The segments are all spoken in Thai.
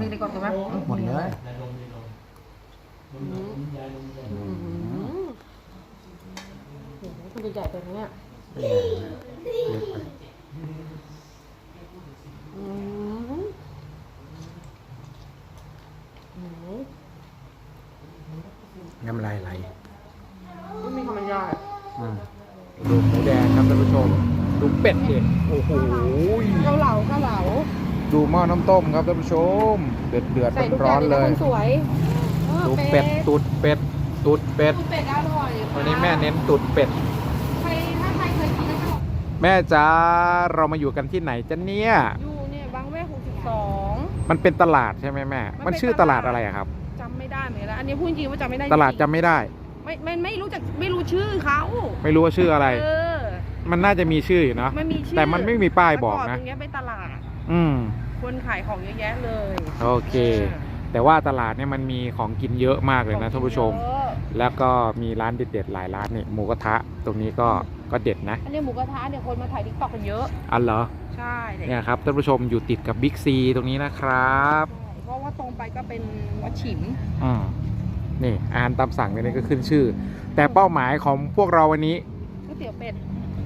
นี่ดีกว่าใช่ไหมหมดเลยอืมอืมโอ้โหมันใหญ่ๆแบบเนี้ยเล็กไปอืมอืมน้ำลายไหลไม่มีคำบรรยายอืมดูหมูแดงครับท่านผู้ชม ดูเป็ดเด็กโอ้โห เกาเหลาเกาเหลา ดูหม้อน้ำต้มครับท่านผู้ชม เดือดเดือดใส่ทุกอร้อย่างนเลๆเลยคนสวยออดูเป็ดตูดเป็ดตูดเป็ด ตูดเป็ดอร่อยวันนี้แม่เน้นตูดเป็ด ใครถ้าใครเคยกินแล้วจะบอกแม่จ๋าเรามาอยู่กันที่ไหนจ้ะเนี่ย อยู่เนี่ยบางแวก62 มันเป็นตลาดใช่ไหมแม่ มันเป็น มันชื่อตลาดอะไรอะครับ จำไม่ได้เหมือนกันแล้วอันนี้พูดจริงว่าจำไม่ได้ตลาดริจำงไม่ได้ๆไม่ไม่ไม่รู้จักไม่รู้ชื่อเขาไม่รู้ว่าชื่ออะไร เออมันน่าจะมีชื่ออยู่เนาะไม่มีชื่อแต่มันไม่มีป้ายบอกเมื่นะตรงเนี้ยเป็นตลาด อืมคนขายของเยอะแยะเลยโอเค แต่ว่าตลาดเนี่ยมันมีของกินเยอะมากเลยนะท่านผู้ชมเยอะแล้วก็มีร้านเด็ดๆหลายร้านนี่หมูกระทะตรงนี้ก็ก็เด็ดนะอันนี้หมูกระทะเนี่ยคนมาถ่ายทิกตอกกันเยอะอันเหรอใช่เด็กเนี่ยครับท่านผู้ชมอยู่ติดกับบิ๊กซีตรงนี้นะครับเพราะว่าตรงไปก็เป็นวัดฉิมอืมนี่อาหารตามสั่งเนี่ยก็ขึ้นชื่อ แต่เป้าหมายของพวกเราวันนี้ก๋วยเตี๋ยวเป็ด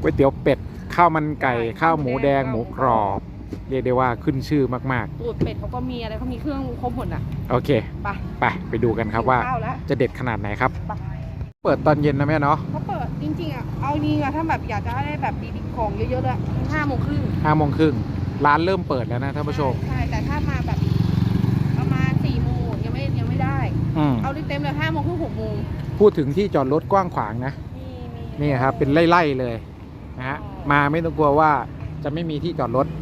ก๋วยเตี๋ยวเป็ดข้าวมันไก่ใช่ข้าวหมูแดงข้าวหหมูมูแดงกรอบ เรียกได้ว่าขึ้นชื่อมากตูดเป็ดเขาก็มีอะไรเขามีเครื่องครบหมดอะๆ โอเค ไปไปไปดูกันครับว่าหิข้าวแล้วจะเด็ดขนาดไหนครับ ไปเปิดตอนเย็นนะแม่เนาะเขาเปิดจริงๆอะเอานี่อะถ้าแบบอยากจะได้แบบดีๆของเยอะๆเลยห้าโมงครึ่งห้าโมงครึ่งร้านเริ่มเปิดแล้วนะท่านผู้ชม ใช่แต่ถ้ามาแบบประมาณสี่โมงยังไม่ยังไม่ได้ อืมเอาเต็มๆเลยห้าโมงครึ่งหกโมงพูดถึงที่จอดรถกว้างขวางนะ มีมี นี่ครับเป็นไล่ๆเลยนะฮะมาไม่ต้องกลัวว่าจะไม่มีที่จอดรถใช่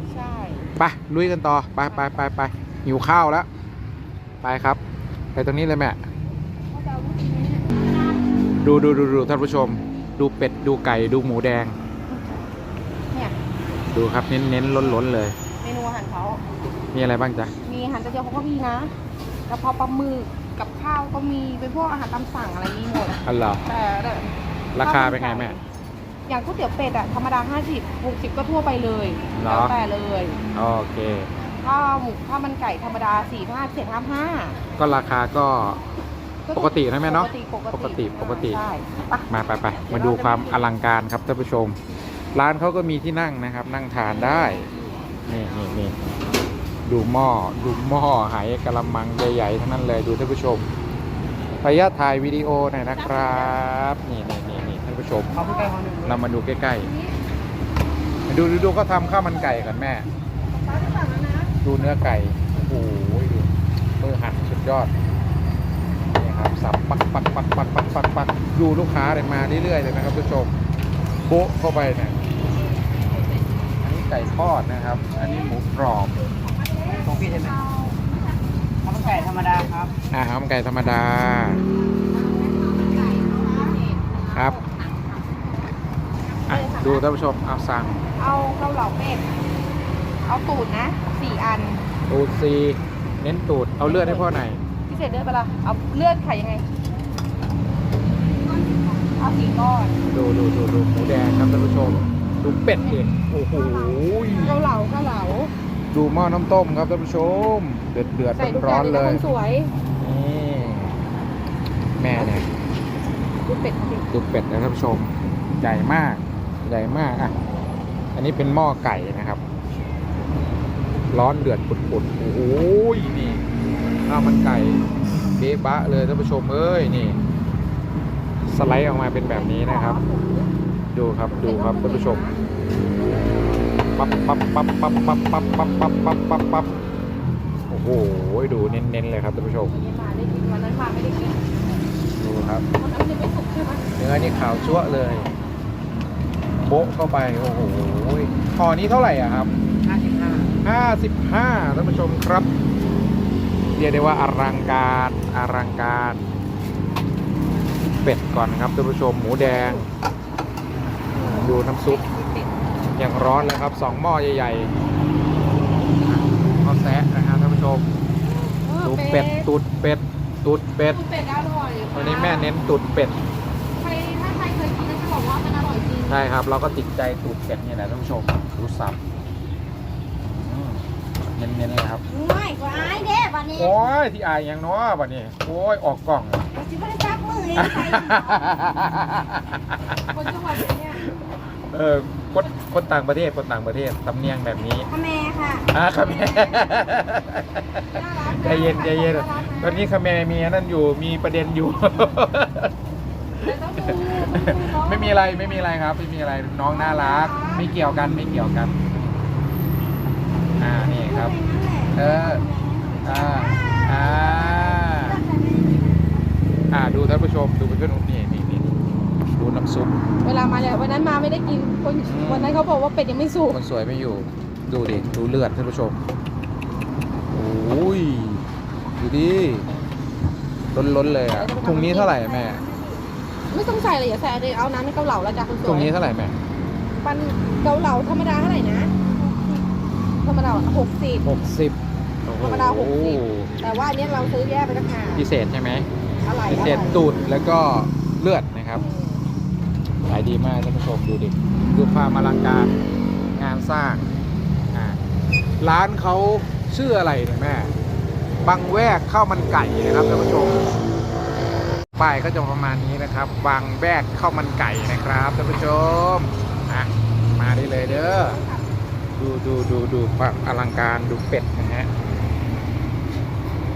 ไปลุยกันต่อไปไปไปไปหิวข้าวแล้ว ไปครับ ไปตรงนี้เลยแม่เขาจะเอาลูกชิ้นเนี่ยดูดูดูดูท่านผู้ชม ดูเป็ดดูไก่ดูหมูแดง เนี่ยดูครับเน้นเน้นล้นล้นๆเลย เมนูอาหารเขา มีอะไรบ้างจ๊ะ มีอาหารจานเดียวเขาก็มีนะกระเพราปลาหมึกกับข้าวก็มีเป็นพวกอาหารตามสั่งอะไรมีหมดอะอันเหรอแต่แต่ราคาเป็นไงแม่ อย่างก๋วยเตี๋ยวเป็ดอะธรรมดา 50 60 ก็ทั่วไปเลยเหรอ แล้วแต่เลยโอเค ข้าวหมูข้าวมันไก่ธรรมดา4 5 7 5 5ก็ราคาก็ ปกตินะแม่เนาะปกติปกติปกติ ใช่ไปมาไปไปมาดูความอลังการครับท่านผู้ชม ร้านเขาก็มีที่นั่งนะครับ นั่งทานได้ นี่นี่นี่ดูหม้อดูหม้อหายกระมังใหญ่ๆทั้งนั้นเลยดูท่านผู้ชมขออนุญาตถ่ายวิดีโอหน่อยนะครับ นี่นี่นี่นี่ท่านผู้ ชมขอบคุณไก่คนหนึ่งเรามาดูใกล้ๆมาดูดูดูเขาทำข้าวมันไก่กันแม่ป้าจะสั่งแล้วนะดูเนื้อไก่ โอ้โหดูมือหั่นสุดยอด นี่ครับสับปักปักปักปักปักปักปักดูลูกค้าเลยมาเรื่อยๆเลยนะครับทุกผู้ชม โบ๊ะเข้าไปเนี่ยอันนี้ไก่ทอดนะครับ อันนี้หมูกรอบของพี่ใช่ไหมข้าวมันไก่ธรรมดาครับ อ่าข้าวมันไก่ธรรมดา ครับอะ ดูท่านผู้ชมเอาสั่ง เอาเกาเหลาเป็ด เอาตูดนะสี่อัน ตูดซีเน้นตูด เอาเลือดให้พ่อหน่อยพิเศษเลือดไปะละเอาเลือดไข่ยังไง เอาสี่ก้อน ดูดูดูดูหมูแดงครับท่านผู้ชม ดูเป็ดเด็กโอ้โห เกาเหลาเกาเหลาดูหม้อน้ำต้มครับท่านผู้ชม เดือดเดือดใส่ทุกอร้ย่าองนเลๆยเลนะยคนสวย นี่แม่เนี่ย ดูเป็ดสิดูเป็ดนะท่านผู้ชม ใหญ่มาก ใหญ่มากอะ อันนี้เป็นหม้อไก่นะครับ ร้อนเดือดปุดๆโอ้โหนี่ข้าวมันไก่เบ๊บะเลยท่านผู้ชมเอ้ยนี่ สไลด์ออกมาเป็นแบบนี้นะครับ ดูครับดูครับท่านผู้ชมปั๊บปั๊บปั๊บปั๊บปั๊บปั๊บปั๊บปั๊บปั๊บปั๊บปั๊บโอ้โหดูเน้นๆเลยครับท่านผู้ชมดูครับเนื้อนี่ขาวชั่วเลย โบ๊ะเข้าไป โอ้โหห่อนี้เท่าไหร่อะครับ55 55ท่านผู้ชมครับเรียกได้ว่าอลังการอลังการ เป็ดก่อนครับท่านผู้ชมหมูแดง ดูน้ำซุปเป็ดอย่างร้อนเลยครับสองหม้อใหญ่ๆข้าวแซะนะครับท่านผู้ชมดูเป็ดตูดเป็ดตูดเป็ดตูดเป็ดอร่อยวันนี้แม่เน้นตูดเป็ด ใช่ครับเราก็ติดใจตูดเป็ดเนี่ยแหละท่านผู้ชมดูสับอืมเน้นๆเลยครับไม่กว่าไอ้เด้วันนี้โอ้ยที่อายยังเนาะบัดนี้โอ้ยออกกล่องเราจะไม่ได้จับมือเองใครคนจังหวัดเนี่ยเออคนคนต่างประเทศคนต่างประเทศสำเนียงแบบนี้พ่อแม่ค่ะอะครับแม่ใจเย็นใจเย็นตอนนี้คาแมมีอันนั่นอยู่มีประเด็นอยู่ ไม่มีอะไรไม่มีอะไรครับ ไม่มีอะไรน้องน่ารัก ไม่เกี่ยวกันไม่เกี่ยวกัน อ่านี่ครับ เอออ่าอ่าอ่าดูท่านผู้ชมดูเพื่อนๆนี่นี่นี่ดูน้ำซุปเวลามาเนี่ยวันนั้นมาไม่ได้กินคนอืมวันนั้นเขาบอกว่าเป็ดยังไม่สุกคนสวยไม่อยู่ ดูดิดูเลือดท่านผู้ชมโอ้ยดูดิล้นล้นๆเลยอะถุงนี้เท่าไหร่แม่ ไม่ต้องใส่เลยอย่าใส่เลยเอาน้ำในเกาเหลาแล้วจ้ะคุณสวยถุงนี้เท่าไหร่แม่ปันเกาเหลาธรรมดาเท่าไหร่นะธรรมดาหกสิบหกสิบธรรมดาหกสิบแต่ว่าอันเนี้ยเราซื้อแยกไปต่างหากพิเศษใช่ไหมอะไรพิเศษตูดแล้วก็เลือดนะครับขายดีมากท่านผู้ชมดูดิดูความอลังการงานสร้างอ่าร้านเขาชื่ออะไรเนี่ยแม่ บังแวกข้าวมันไก่นะครับท่านผู้ชม ป้ายก็จะประมาณนี้นะครับบางแวกข้าวมันไก่นะครับท่านผู้ชมอะมาได้เลยเด้อดูดูดูดูความอลังการดูเป็ดนะฮะ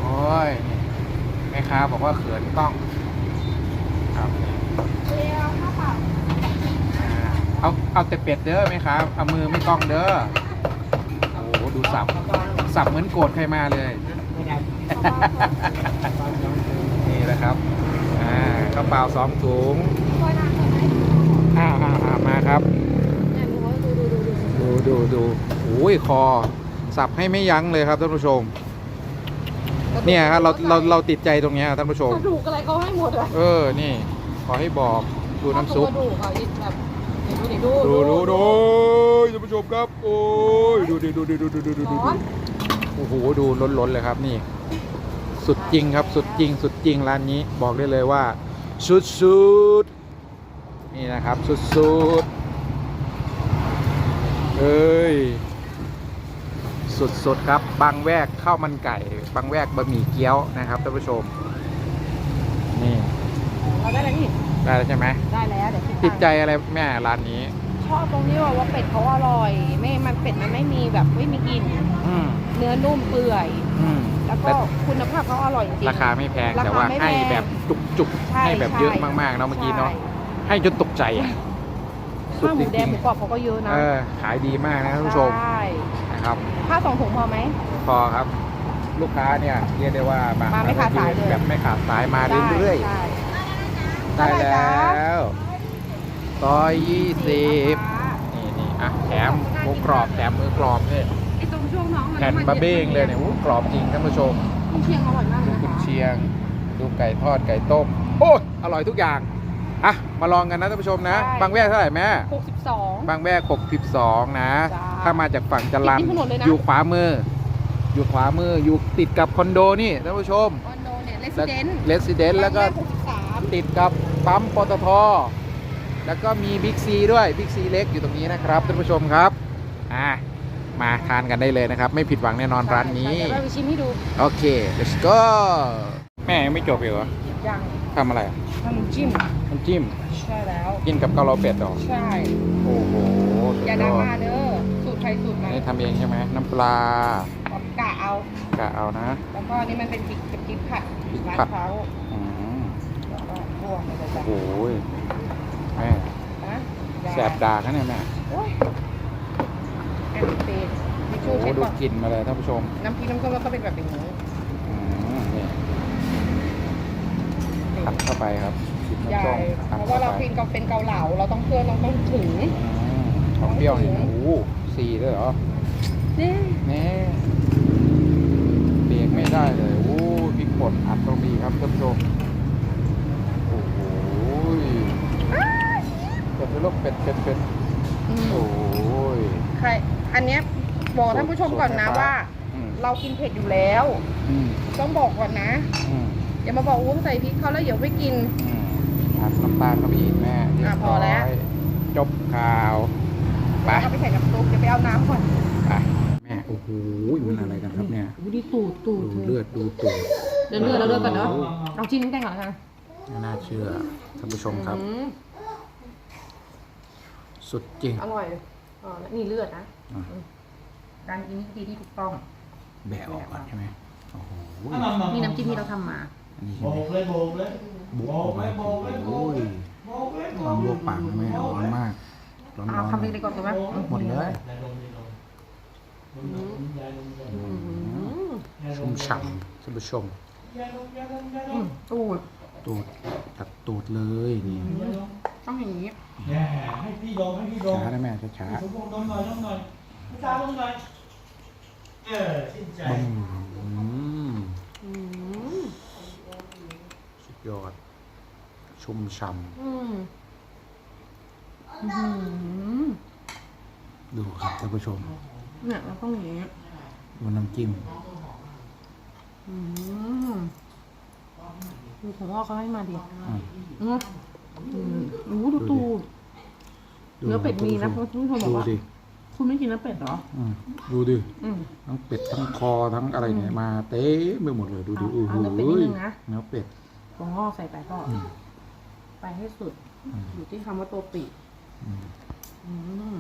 โอ้ยนี่แม่ค้าบอกว่าเขินกล้องครับเดียวข้าวเปล่าอ่าเอาเอาแต่เป็ดเด้อไหมครับเอามือไม่กล้องเด้อโอ้โหดูสับสับเหมือนโกรธใครมาเลยไม่ได้นี่แหละครับ อ่าข้าวเปล่าสองถุงคอยนานไหมอ่าอ่าอ่ามาครับเนี่ยดูดูดูดูดูดูดูดูโอ้ยคอ สับให้ไม่ยั้งเลยครับท่านผู้ชม เนี่ยครับเราเราเราติดใจตรงเนี้ยท่านผู้ชม กระดูกอะไรเขาให้หมดเลยเออ นี่ ขอให้บอกดูน้ำซุป กระดูกเขาแบบเดี๋ยวดูดูดิดูดูดูท่านผู้ชมครับ โอ้ยดูดิดูดิดูดิดูดิดูดิร้อนโอ้โหดูล้นล้นๆเลยครับนี่ สุดจริงครับสุดจริง สุดจริงร้านนี้บอกได้เลยว่า สุดสุดๆนี่นะครับสุดสุดๆเอ้ยสุดสุดๆครับ บางแวกข้าวมันไก่ บางแวกบะหมี่เกี๊ยวนะครับท่านผู้ชม นี่เราได้แล้วนี่ได้แล้วใช่ไหมได้แล้วเดี๋ยวติดใจอะไรแม่ร้านนี้ ชอบตรงที่ว่าว่าเป็ดเขาอร่อย ไม่ มันเป็ดมันไม่มีแบบไม่มีกลิ่นอืมเนื้อนุ่มเปื่อย อืม แล้วก็คุณภาพเขาอร่อยจริงราคาไม่แพงราคาแต่ว่าไม่ให้แพงแบบจุกใช่ๆให้แบบเยอะใช่มากๆเนาะเมื่อกี้เนาะใช่ให้จนตกใจอะข้าวหมูแดงหมูกรอบเขาก็เยอะนะเออขายดีมากนะท่านผู้ชมใช่นะครับข้าวสองถุงพอไหมพอครับ ลูกค้าเนี่ยเรียกได้ว่าบางมาไม่ขาดสายเลยแบบไม่ขาดสายมาเรื่อยใช่ๆได้ได้ได้แล้วร้อยยี่สิบนี่นี่อะแถมหมูกรอบแถมมือกรอบเนี่ยไอ้ตรงช่วงน้องมัน แผ่นบะเบ้งเลยเนี่ยโอ้กรอบจริงท่านผู้ชมคุณเชียงอร่อยมากดูเลยกุนเชียง ดูไก่ทอดไก่ต้มโอ้ยอร่อยทุกอย่างอะมาลองกันนะท่านผู้ชมนะบางแวกเท่าไหร่แม่ หกสิบสอง บางแวก62 นะ จ้าถ้ามาจากฝั่งจรันติดริมถนนเลยนะ อยู่ขวามือ อยู่ขวามือ อยู่ติดกับคอนโดนี่ท่านผู้ชมคอนโดเนี่ยเลสเดนต์เลสซิเดนแล้วก็หกสิบสามติดกับปั๊มปตท แล้วก็มีบิ๊กซีด้วย บิ๊กซีเล็กอยู่ตรงนี้นะครับท่านผู้ชมครับ อะ มาทานกันได้เลยนะครับ ไม่ผิดหวังแน่นอนร้านนี้ เดี๋ยวเราไปชิมให้ดูโอเค let's go แม่ยังไม่จบอีกเหรอยังทำอะไรอะน้ำจิ้มน้ำจิ้ม ใช่แล้ว กินกับเกาเหลาเป็ดเหรอ ใช่ โอ้โหสุดอย่ายดราอดม่าเด้อ สูตรใครสูตรอัมันนนี้ทำเองใช่ไหมน้ำปลากะเอา กะเอานะ แล้วก็อันนี่มันเป็นพริกกับพริกผัดพริกร้านผัด เขาอืมแล้วก็พวกอะไรโอ้จ้ะโหแม่นะแสบดากันเนี่ยแม่โอ้ยแอนติเฟนทิช โอ้ ชู่ โห เช็ ดดูก่อนกลิ่นมาเลยท่านผู้ชมน้ำพริกน้ำส้มแล้วก็เป็นแบบอย่างนี้อืมนี่ผัดเข้าไปครับกลิ่นใหญ่น้ำส้มเพผัดราะว่าเข้าเราไปกินกับเป็นเกาเหลาเราต้องเพื่อนเราต้องถึง อืมของเปรี้ยวนี่โอ้โหสี่ด้วยเหรอ นี่แน่เบรกไม่ได้เลย โอ้ยพริกป่นอัดตรงนี้ครับท่านผู้ชม โอ้โหเป็ดลูกเป็ดเป็ดเป็ดอืมโอ้ยใคร อันเนี้ย บอกท่านผู้ชมก่อนนะสูตรไฟฟ้าว่า อืมเรากินเผ็ดอยู่แล้ว อืมต้องบอกก่อนนะ อืมอย่ามาบอกอุ้มใส่พริกเขาแล้วเดี๋ยวไม่กิน อืมอัดน้ำตาลเข้าไปอีกแม่เรียบอะพร้ออแล้ว ยจบข่าวไปเอาไปใส่กับซุปเดี๋ยวไปเอาน้ำก่อนไปแม่โอ้โหโอ้ยมันอะไรกันครับเนี่ยดูดิตูดตูดดูเธอเลือดดูตูดเดินเลือดแล้วเลือดก่อนเนาะเอาชิ้นน้ำแกงก่อนละกันไม่น่าเชื่อท่านผู้ชมครับ อืมสุดจริงอร่อยอ๋อนี่เลือดนะ อะ การกินนี่คือดีที่ถูกต้อง แบะออกก่อนใช่ไหมโอ้โหนี่น้ำจิ้มที่เราทำมา อันนี้โบใช่ไหมกเลยโบกเลยบุกออกมาโอ้ยโบกเลยลองลวกปากไหมร้อนมาก ร้อนเอาร้อนคำเล็กๆก่อนใช่ไหมหมดเลยอืมชุ่มฉ่ำท่านผู้ชมอืมตูดตูดตัดตูดเลยนี่ต้องอย่างนี้แย่ให้พี่ดมให้พี่ดมช้านะแม่ช้าสมบูรณ์ดมหน่อยดมหน่อยตาดมหน่อย เออชื่นใจๆอืมอืมสุดยอด ชุ่มฉ่อืมอืมำดูครับท่านผู้ชมเนี่ยเราต้องอย่างนี้ดูน้ำจิ้มอืมดูผมว่าเขาให้มาดิอะอืมอืมอู้ดูตูด เนื้อเป็ดมีนะท่าคุณผู้ชมบอกดูว่าดิ คุณไม่กินเนื้อเป็ดเหรอ อืมดูดิอืม ทั้งเป็ดทั้งคอทั้งอะไรเนี่ยมาเต็มไปหมดเลยดูดิเอาโอ้โหเอาเนื้อเป็ดนิดนึงนะ เนื้อเป็ดตัวงอกใส่ไปก็อืม ไปให้สุดอืมอยู่ที่คำว่าตัวปีกอืมอืม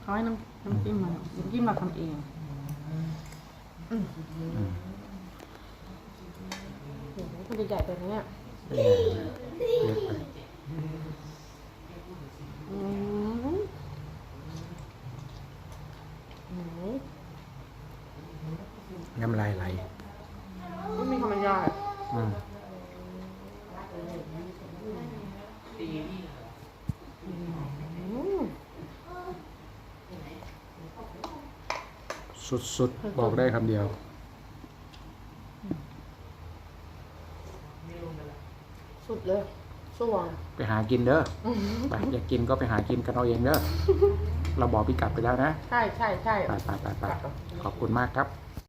เขาให้น้ำน้ำจิ้มมาน้ำจิ้มเราทำเองอืมอืมโอ้โหมันจะใหญ่ไปไหมเนี่ยเป็นไงเรียกไป อืมอืม น้ำลายไหล ไม่มีคำบรรยาย อืม อืม สุดๆ บอกได้คำเดียว สุดเลยสว่างไปหากินเด้ออืมไปอยากกินก็ไปหากินกันเอาเองเด้อ เราบอกพี่กัดไปแล้วนะ ใช่ใช่ใช่ไปไปไปไปขอบคุณมากครับ